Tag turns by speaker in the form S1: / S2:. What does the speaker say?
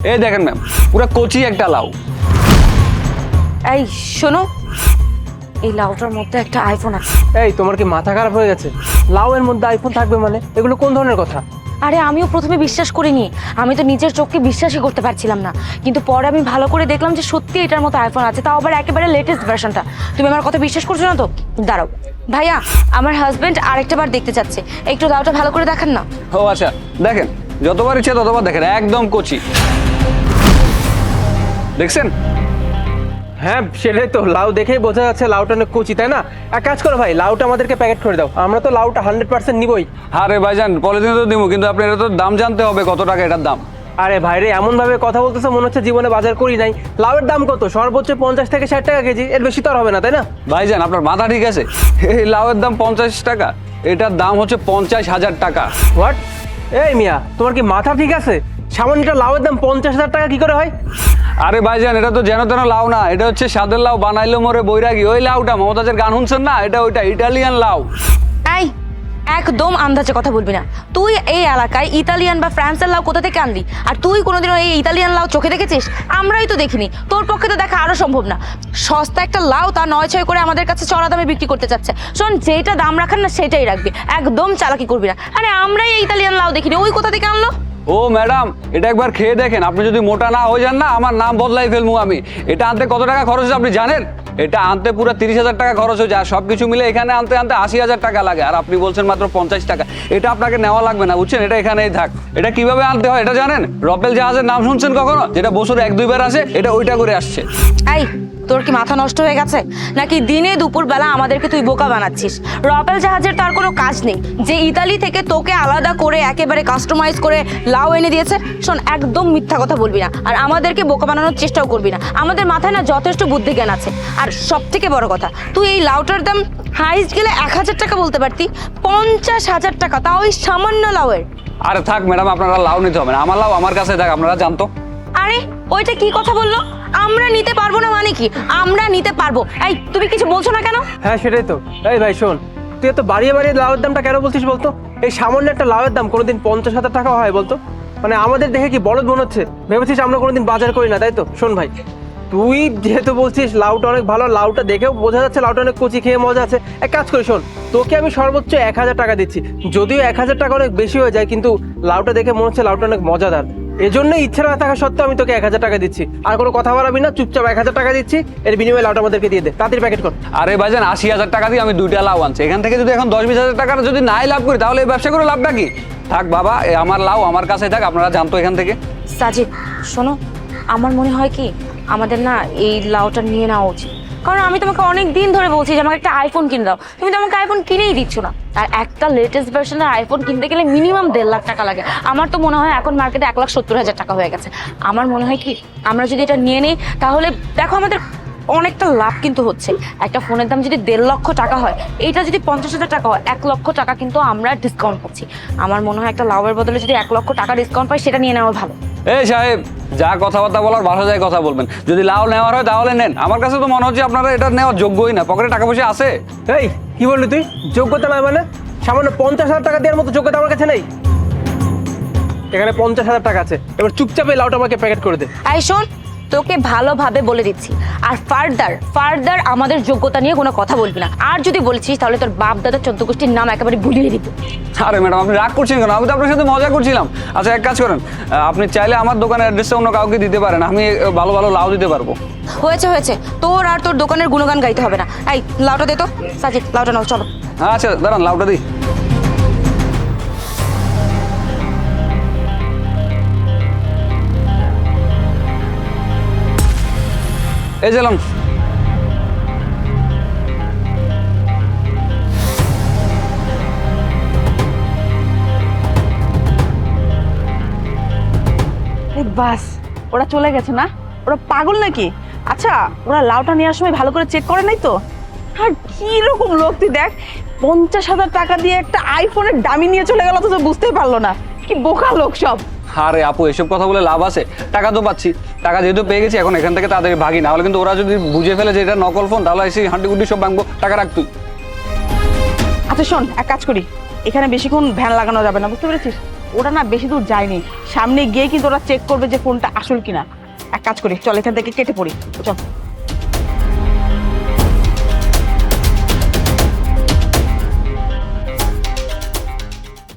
S1: এই দেখেন ম্যাম পুরো কচি একটা লাউ।
S2: এই শোনো এই লাউটার মধ্যে একটা আইফোন আছে।
S3: এই তোমার কি মাথা খারাপ হয়ে গেছে? লাউ এর মধ্যে আইফোন থাকবে মানে? এগুলো কোন ধরনের কথা?
S2: আরে আমিও প্রথমে বিশ্বাস করিনি। আমি তো নিজের চোখকে বিশ্বাসই করতে পারছিলাম না। কিন্তু পরে আমি ভালো করে দেখলাম যে সত্যি এটার মতো আইফোন আছে। তাও আবার একেবারে লেটেস্ট ভার্সনটা তুমি আমার কথা বিশ্বাস করছ না তো? দাঁড়াও। ভাইয়া আমার হাজবেন্ড আরেকটা বার দেখতে চাচ্ছে। একটু লাউটা ভালো করে দেখান না।
S1: ও আচ্ছা। দেখেন যতবার ইচ্ছে ততবার দেখেন একদম কচি। দেখছেন?
S3: হ্যাঁ সেটাই তো। লাউ দেখেই বোঝা যাচ্ছে লাউটা অনেক কচি তাই না? এক কাজ করো ভাই লাউটা আমাদেরকে প্যাকেট করে দাও। আমরা তো লাউটা হান্ড্রেড পার্সেন্ট নিবই।
S1: আরে ভাইজান পলিথিন তো দিব কিন্তু আপনার এটা তো দাম জানতে হবে কত টাকা এটার দাম?
S3: আরে ভাই রে এমন ভাবে কথা বলতেছে মনে হচ্ছে জীবনে বাজার করি নাই। লাউয়ের দাম কত? সর্বোচ্চ পঞ্চাশ থেকে ষাট টাকা কেজি এর বেশি তো আর হবে না তাই না?
S1: ভাইজান আপনার মাথা ঠিক আছে? এই লাউয়ের দাম পঞ্চাশ টাকা এটার দাম হচ্ছে পঞ্চাশ হাজার টাকা।
S3: হোয়াট এই মিয়া, তোমার কি মাথা ঠিক আছে? সামান্যটা লাউয়ের দাম পঞ্চাশ হাজার টাকা কি করে হয়?
S1: আরে ভাইজান, এটা তো যেন তেন লাউ না, এটা হচ্ছে সাদের লাউ, বানাইলো মরে বৈরাগী। ওই লাউটা মমতাজের গান শুনছেন না? এটা ওইটা, ইটালিয়ান লাউ।
S2: একদম আন্দাজে কথা বলবি না। তুই এই এলাকায় ইতালিয়ান বা ফ্রান্সের লাউ কোথা থেকে আনলি? আর তুই কোনোদিনও এই ইতালিয়ান লাউ চোখে দেখেছিস? আমরাই তো দেখিনি। তোর পক্ষে তো দেখা আরও সম্ভব না। সস্তা একটা লাউ তা নয় ছয় করে আমাদের কাছে চড়া দামে বিক্রি করতে চাচ্ছে। শোন, যেটা দাম রাখার না, সেটাই রাখবি। একদম চালাকি করবি না। আরে, আমরাই এই ইতালিয়ান লাউ দেখিনি। ওই কোথা থেকে আনলো?
S1: ও, ম্যাডাম, এটা একবার খেয়ে দেখেন। আপনি যদি মোটা না হয়ে যান না, আমার নাম বদলাই ফেলব আমি। এটা আনতে কত টাকা খরচ আপনি জানেন? এটা আনতে পুরো তিরিশ হাজার টাকা খরচ হয়ে যায়। আর সব কিছু মিলে এখানে আনতে আনতে আশি হাজার টাকা লাগে। আর আপনি বলছেন মাত্র পঞ্চাশ টাকা। এটা আপনাকে নেওয়া লাগবে না, বুঝছেন? এটা এখানেই থাক। এটা কীভাবে আনতে হয় এটা জানেন? রপেল জাহাজের নাম শুনছেন কখনো? যেটা বছরে এক দুইবার আসে, এটা ওইটা করে আসছে।
S2: এই তোর কি মাথা নষ্ট হয়ে গেছে? নাকি দিনে দুপুর বেলা আমাদেরকে তুই বোকা বানাচ্ছিস? রপেল জাহাজের তার কোনো কাজ নেই। যে ইতালি থেকে তোকে আলাদা করে একেবারে কাস্টমাইজ করে লাউ এনে দিয়েছে শোন একদম মিথ্যা কথা বলবি না। আর আমাদেরকে বোকা বানানোর চেষ্টাও করবি না। আমাদের মাথায় না যথেষ্ট বুদ্ধি জ্ঞান আছে। আর সব থেকে বড় কথা তুই এই লাউটার দাম হাইস্ট গেলে এক হাজার টাকা বলতে পারতি। পঞ্চাশ হাজার টাকা তাও ওই সামান্য লাউয়ের।
S1: আরে থাক ম্যাডাম আপনারা লাউ নিতে হবে না। আমার লাউ আমার কাছে থাক আপনারা জানতো।
S2: আরে ওইটা কি কথা বলল? আমরা নিতে পারব না মানে কি? আমরা নিতে পারব। এই, তুমি কিছু বলছো না কেন?
S3: হ্যাঁ সেটাই তো। এই ভাই, শোন, তুই এত বাড়িয়ে বাড়িয়ে লাউয়ের দামটা কেন বলছিস বলতো? এই সামান্য একটা লাউয়ের দাম কোনোদিন পঞ্চাশ হাজার টাকা হয় বলতো? মানে আমাদের দেখে কি বলদ মনে হচ্ছে? ভেবেছিস আমরা কোনোদিন বাজার করি না, তাই তো? শোন ভাই, তুই যেহেতু বলছিস লাউটা অনেক ভালো, লাউটা দেখেও বোঝা যাচ্ছে লাউটা অনেক কচি খেয়ে মজা আছে। এক কাজ করি, শোন, তোকে আমি সর্বোচ্চ এক হাজার টাকা দিচ্ছি। যদিও এক হাজার টাকা অনেক বেশি হয়ে যায়, কিন্তু লাউটা দেখে মনে হচ্ছে লাউটা অনেক মজাদার। এজন্য ইচ্ছে না থাকা সত্ত্বেও আমি তোকে এক হাজার টাকা দিচ্ছি। আর কোনো কথা বলাবি না চুপচাপ এক হাজার টাকা দিচ্ছি এর বিনিময়ে লাউটা আমাদেরকে দিয়ে দে। তাড়াতাড়ি প্যাকেট কর।
S1: আরে ভাইজান আশি হাজার টাকা দিয়ে আমি দুইটা লাউ আনছি। এখান থেকে যদি এখন দশ বিশ হাজার টাকার যদি নাই লাভ করি তাহলে এই ব্যবসা করে লাভটা কি? থাক বাবা এ আমার লাউ আমার কাছে থাক আপনারা জানতো এখান থেকে।
S2: সাজিদ শোনো আমার মনে হয় কি আমাদের না এই লাউটা নিয়ে নেওয়া উচিত। কারণ আমি তোমাকে অনেক দিন ধরে বলছি যে আমাকে একটা আইফোন কিনে দাও। তুমি তো আমাকে আইফোন কিনেই দিচ্ছ না। আর একটা লেটেস্ট ভার্সনের আইফোন কিনতে গেলে মিনিমাম দেড় লাখ টাকা লাগে। আমার তো মনে হয় এখন মার্কেটে এক লাখ সত্তর হাজার টাকা হয়ে গেছে। আমার মনে হয় কি, আমরা যদি এটা নিয়ে নিই, তাহলে দেখো আমাদের অনেকটা লাভ কিন্তু হচ্ছে। একটা ফোনের দাম যদি দেড় লক্ষ টাকা হয়, এইটা যদি পঞ্চাশ হাজার টাকা হয়, এক লক্ষ টাকা কিন্তু আমরা ডিসকাউন্ট পাচ্ছি। আমার মনে হয় একটা লাভের বদলে যদি এক লক্ষ টাকা ডিসকাউন্ট পাই, সেটা নিয়ে নেওয়া ভালো।
S1: এই সাহেব যা কথাবার্তা বলার বাসা যায় কথা বলবেন। যদি লাউ নেওয়ার হয় তাহলে নেন। আমার কাছে তো মনে হচ্ছে আপনারা এটা নেওয়ার যোগ্যই না। পকেটে টাকা পয়সা আছে।
S3: এই কি বললি তুই? যোগ্যতা নয় মানে? সামান্য পঞ্চাশ হাজার টাকা দেওয়ার মতো যোগ্যতা আমার কাছে নেই। এখানে পঞ্চাশ হাজার টাকা আছে। এবার চুপচাপে এই লাউটা আমাকে প্যাকেট করে দে।
S2: এই শোন তোকে ভালোভাবে বলে দিচ্ছি। আর ফার্দার ফার্দার আমাদের যোগ্যতা নিয়ে কোনো কথা বলবি না। আর যদি বলছিস তাহলে তোর বাপ দাদার চোদ্দ গোষ্ঠীর নাম একেবারে ভুলিয়ে দিব।
S1: আরে ম্যাডাম আপনি রাগ করছেন কেন? আমি তো আপনার সাথে মজা করছিলাম। আচ্ছা এক কাজ করেন। আপনি চাইলে আমার দোকানের অ্যাড্রেসটা অন্য কাউকে দিতে পারেন। আমি ভালো ভালো লাউ দিতে পারব।
S2: হয়েছে হয়েছে। তোর আর তোর দোকানের গুণগান গাইতে হবে না। এই লাউটা দে তো। সাজিদ লাউটা নাও চলো।
S1: আচ্ছা দাঁড়ান লাউটা দিই। এই যেলাম
S4: বাস, ওরা চলে গেছে না? ওরা পাগল নাকি? আচ্ছা ওরা লাউটা নেওয়ার সময় ভালো করে চেক করে নাই তো? আর রকম লোক তুই দেখ, পঞ্চাশ হাজার টাকা দিয়ে একটা আইফোনের দামি নিয়ে চলে গেল তো বুঝতেই পারল না। কি বোকা লোক সব।
S1: আরে আপু, এসব কথা বলে লাভ আছে? টাকা তো পাচ্ছি। টাকা যেহেতু পেয়ে গেছি, এখন এখান থেকে তাদের ভাগি। না হলে কিন্তু ওরা যদি বুঝে ফেলে যে এটা নকল ফোন তাহলে এসে হাঁটি গুটি সব ভাঙবো। টাকা রাখ তুই।
S4: আচ্ছা শোন, এক কাজ করি। এখানে বেশিক্ষণ ভ্যান লাগানো যাবে না, বুঝতে পেরেছিস? ওরা না বেশি দূর যায়নি। সামনে গিয়ে কিন্তু ওরা চেক করবে যে ফোনটা আসল কিনা। এক কাজ করি, চল এখান থেকে কেটে পড়ি। চল।